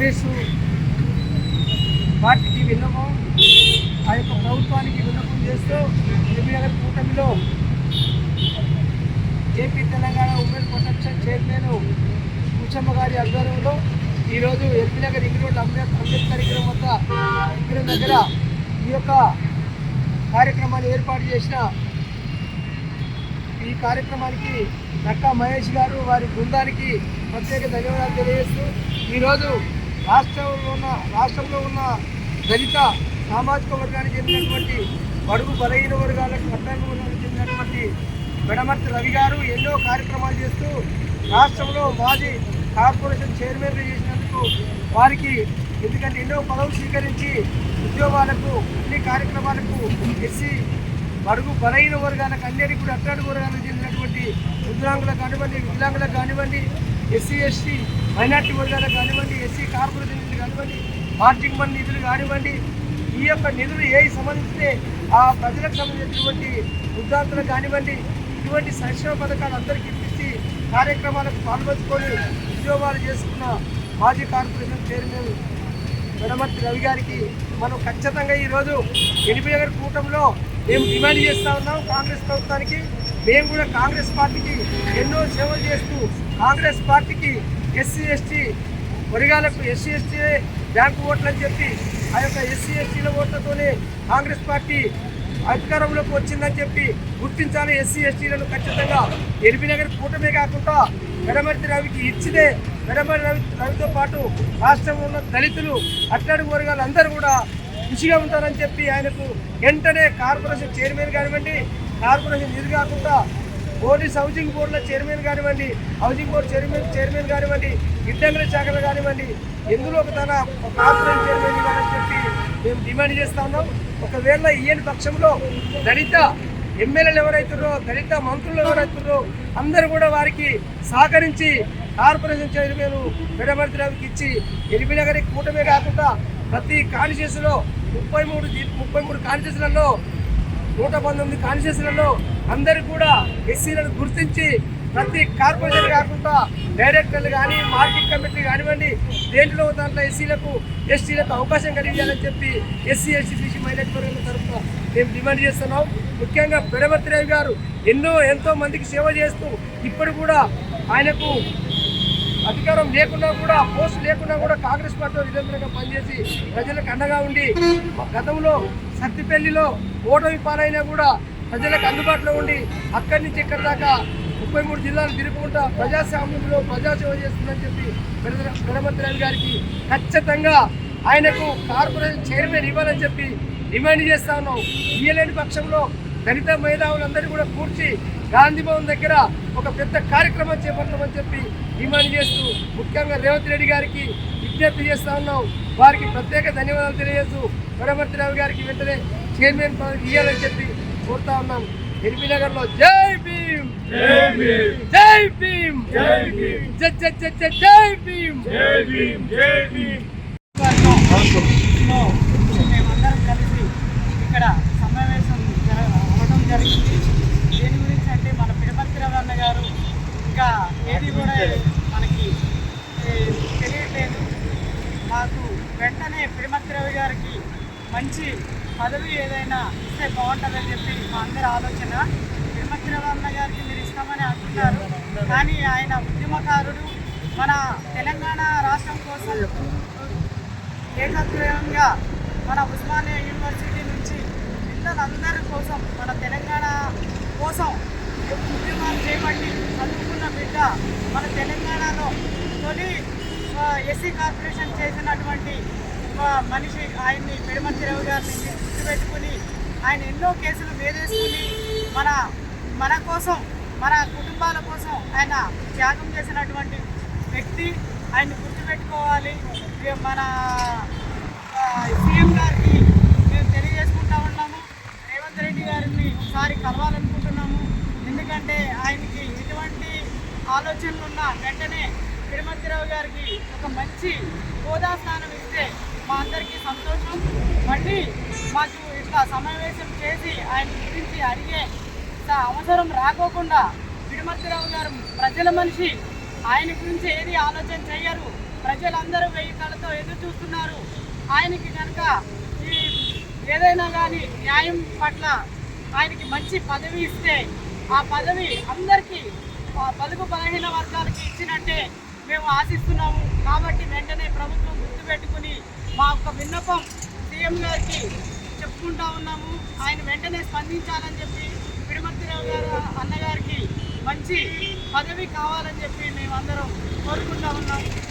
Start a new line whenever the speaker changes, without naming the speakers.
కాంగ్రెస్ పార్టీకి విన్నపం ఆ యొక్క ప్రభుత్వానికి విన్నపం చేస్తూ ఎల్బీ కూటమిలో AP Telangana women protection chairman Koochamma గారి ఆధ్వర్యంలో ఈరోజు ఎల్బీ నగర్ ఇంగి రోడ్డు అంబేద్కర్ అంబేద్కర్ విగ్రహం వద్ద విగ్రహం దగ్గర ఈ యొక్క కార్యక్రమాన్ని ఏర్పాటు చేసిన ఈ కార్యక్రమానికి నక్కా మహేష్ గారు వారి బృందానికి ప్రత్యేక ధన్యవాదాలు తెలియజేస్తూ ఈరోజు రాష్ట్రంలో ఉన్న రాష్ట్రంలో ఉన్న దళిత సామాజిక వర్గానికి చెందినటువంటి బడుగు బలహీన వర్గాలకు అట్టంగ వర్గానికి చెందినటువంటి పెడమర్తి రవి గారు ఎన్నో కార్యక్రమాలు చేస్తూ రాష్ట్రంలో మాజీ కార్పొరేషన్ చైర్మన్గా చేసినందుకు వారికి ఎందుకంటే ఎన్నో పదవులు స్వీకరించి ఉద్యోగాలకు అన్ని కార్యక్రమాలకు ఎస్సీ బడుగు బలహీన వర్గాలకు అన్నిటికీ కూడా అట్టడుగు వర్గాలకు చెందినటువంటి వృద్ధులాంగులకు కానివ్వండి వికలాంగులకు కానివ్వండి ఎస్సీ ఎస్టీ మైనార్టీ వర్గాలకు కానివ్వండి ఎస్సీ కార్పొరేషన్ నిధులు కానివ్వండి మార్జింగ్ మంది నిధులు కానివ్వండి ఈ యొక్క నిధులు ఏ సంబంధించితే ఆ ప్రజలకు సంబంధించినటువంటి వృద్ధాంతులు కానివ్వండి ఇటువంటి సంక్షేమ పథకాలు అందరికీ ఇప్పించి కార్యక్రమాలకు పాల్పంచుకొని ఉద్యోగాలు చేసుకున్న మాజీ కార్పొరేషన్ చైర్మన్ వెడమర్తి రవి గారికి మనం ఖచ్చితంగా ఈరోజు ఎనభై గారి కూటమిలో మేము డిమాండ్ చేస్తూ ఉన్నాం కాంగ్రెస్ ప్రభుత్వానికి. మేము కూడా కాంగ్రెస్ పార్టీకి ఎన్నో సేవలు చేస్తూ కాంగ్రెస్ పార్టీకి ఎస్సీ ఎస్టీ వర్గాలకు ఎస్సీ ఎస్టీ బ్యాంకు ఓట్లు అని చెప్పి ఆ యొక్క ఎస్సీ ఎస్టీల ఓట్లతోనే కాంగ్రెస్ పార్టీ అధికారంలోకి వచ్చిందని చెప్పి గుర్తించాలి. ఎస్సీ ఎస్టీలను ఖచ్చితంగా ఎల్బీ నగర్ కూటమే కాకుండా వెడమర్తి రవికి ఇచ్చిదే. వెడమర్తి రవి రవితో పాటు రాష్ట్రంలో ఉన్న దళితులు అట్లాంటి వర్గాలు అందరూ కూడా ఖుషిగా ఉంటారని చెప్పి ఆయనకు వెంటనే కార్పొరేషన్ చైర్మన్ కానివ్వండి కార్పొరేషన్ ఇది కాకుండా పోలీస్ హౌసింగ్ బోర్డుల చైర్మన్ కానివ్వండి హౌసింగ్ బోర్డు చైర్మన్ చైర్మన్ కానివ్వండి గిడ్డంగుల శాఖలు కానివ్వండి ఎందులో ఒక తన కార్పొరేషన్ చైర్మన్ ఇవ్వాలని చెప్పి మేము డిమాండ్ చేస్తా ఉన్నాం. ఒకవేళ ఈయన పక్షంలో దళిత ఎమ్మెల్యేలు ఎవరైతున్నారో దళిత మంత్రులు ఎవరైతున్నారో అందరూ కూడా వారికి సహకరించి కార్పొరేషన్ చైర్మన్ పెడమర్తి రవికి ఇచ్చి ఎలిమినగరి కూటమే కాకుండా ప్రతి కాన్స్టిట్యూన్సీలో ముప్పై మూడు ముప్పై మూడు కాన్స్టిట్యూన్సీలలో నూట పంతొమ్మిది కాన్స్టిట్యూన్సీలలో అందరు కూడా ఎస్సీలను గుర్తించి ప్రతి కార్పొరేషన్ కాకుండా డైరెక్టర్లు కానీ మార్కెట్ కమిటీ కానివ్వండి దేంట్లో దాంట్లో ఎస్సీలకు ఎస్టీలకు అవకాశం కలిగించాలని చెప్పి ఎస్సీ ఎస్టీ బీసీ మైనార్టీ వర్గాల తరఫున మేము డిమాండ్ చేస్తున్నాం. ముఖ్యంగా పెడమర్తి రావు గారు ఎన్నో ఎంతో మందికి సేవ చేస్తూ ఇప్పుడు కూడా ఆయనకు అధికారం లేకున్నా కూడా పోస్ట్ లేకున్నా కూడా కాంగ్రెస్ పార్టీలో నిరంతరంగా పనిచేసి ప్రజలకు అండగా ఉండి గతంలో సత్తిపల్లిలో ఓటమి పాలైనా కూడా ప్రజలకు అందుబాటులో ఉండి అక్కడి నుంచి ఇక్కడి దాకా ముప్పై మూడు జిల్లాలు తిరుగుకుంటా ప్రజాస్వామ్యంలో ప్రజాసేవ చేస్తుందని చెప్పి గణపతి రావు గారికి ఖచ్చితంగా ఆయనకు కార్పొరేషన్ చైర్మన్ ఇవ్వాలని చెప్పి డిమాండ్ చేస్తా ఉన్నాం. ఇయ్యలేని పక్షంలో దళిత మేధావులందరూ కూడా కూర్చి గాంధీ భవన్ దగ్గర ఒక పెద్ద కార్యక్రమం చేపడతామని చెప్పి డిమాండ్ చేస్తూ ముఖ్యంగా రేవంత్ రెడ్డి గారికి విజ్ఞప్తి చేస్తా ఉన్నాం. వారికి ప్రత్యేక ధన్యవాదాలు తెలియజేస్తూ వడమర్తి రావు గారికి వెంటనే చైర్మన్ పదవి ఇవ్వాలని చెప్పి కోరుతా ఉన్నాం. ఎల్బీ నగర్లో జై భీమ్!
జై భీమ్!
జై భీమ్!
జై భీమ్!
జై జై జై జై జై భీమ్!
జై భీమ్! జై భీమ్!
లో మేమందరం కలిసి ఇక్కడ జరిగింది. దేని గురించి అంటే మన పిడమర్తి రవణ గారు ఇంకా ఏది కూడా మనకి తెలియట్లేదు. మాకు వెంటనే పిడమర్తి రవి గారికి మంచి పదవి ఏదైనా ఇస్తే బాగుంటుందని చెప్పి మా అందరి ఆలోచన. పిడమర్తి రవణ గారికి మీరు ఇస్తామని అంటున్నారు. కానీ ఆయన ఉద్యమకారుడు. మన తెలంగాణ రాష్ట్రం కోసం ఏకగ్రీవంగా మన ఉస్మానియా యూనివర్సిటీ నుంచి పిల్లలందరి కోసం మన తెలంగాణ కోసం ఉద్యమాలు చేపట్టి చదువుకున్న మన తెలంగాణలో తొలి ఎస్సీ కార్పొరేషన్ చేసినటువంటి మనిషి ఆయన్ని పెడమంతిరావు గారిని గుర్తుపెట్టుకుని ఆయన ఎన్నో కేసులు వేదేసుకుని మన మన కోసం మన కుటుంబాల కోసం ఆయన త్యాగం చేసినటువంటి వ్యక్తి ఆయన గుర్తుపెట్టుకోవాలి. మన సీఎం గారికి మేము తెలియజేసుకుంటా ఉన్నాము. రేవంత్ రెడ్డి గారిని ఒకసారి కలవాలనుకుంటున్నాము. ఎందుకంటే ఆయనకి ఎటువంటి ఆలోచనలు ఉన్నా వెంటనే తిరుమతిరావు గారికి ఒక మంచి హోదా స్థానం ఇస్తే మా అందరికీ సంతోషం. మళ్ళీ మాకు ఇట్లా సమావేశం చేసి ఆయన గురించి అడిగే అవసరం రాకోకుండా తిరుమతిరావు గారు ప్రజల మనిషి. ఆయన గురించి ఏది ఆలోచన చేయరు ప్రజలందరూ వెయ్యి కళ్ళతో ఎదురు చూస్తున్నారు. ఆయనకి కనుక ఈ ఏదైనా కానీ న్యాయం పట్ల ఆయనకి మంచి పదవి ఇస్తే ఆ పదవి అందరికీ పలుకు బలహీన వర్గాలకి ఇచ్చినట్టే మేము ఆశిస్తున్నాము. కాబట్టి వెంటనే ప్రభుత్వం గుర్తుపెట్టుకుని మా యొక్క విన్నపం సీఎం గారికి చెప్పుకుంటా ఉన్నాము. ఆయన వెంటనే స్పందించాలని చెప్పి పిడిమత్తిరావు గారు అన్నగారికి మంచి పదవి కావాలని చెప్పి మేమందరం కోరుకుంటా ఉన్నాం.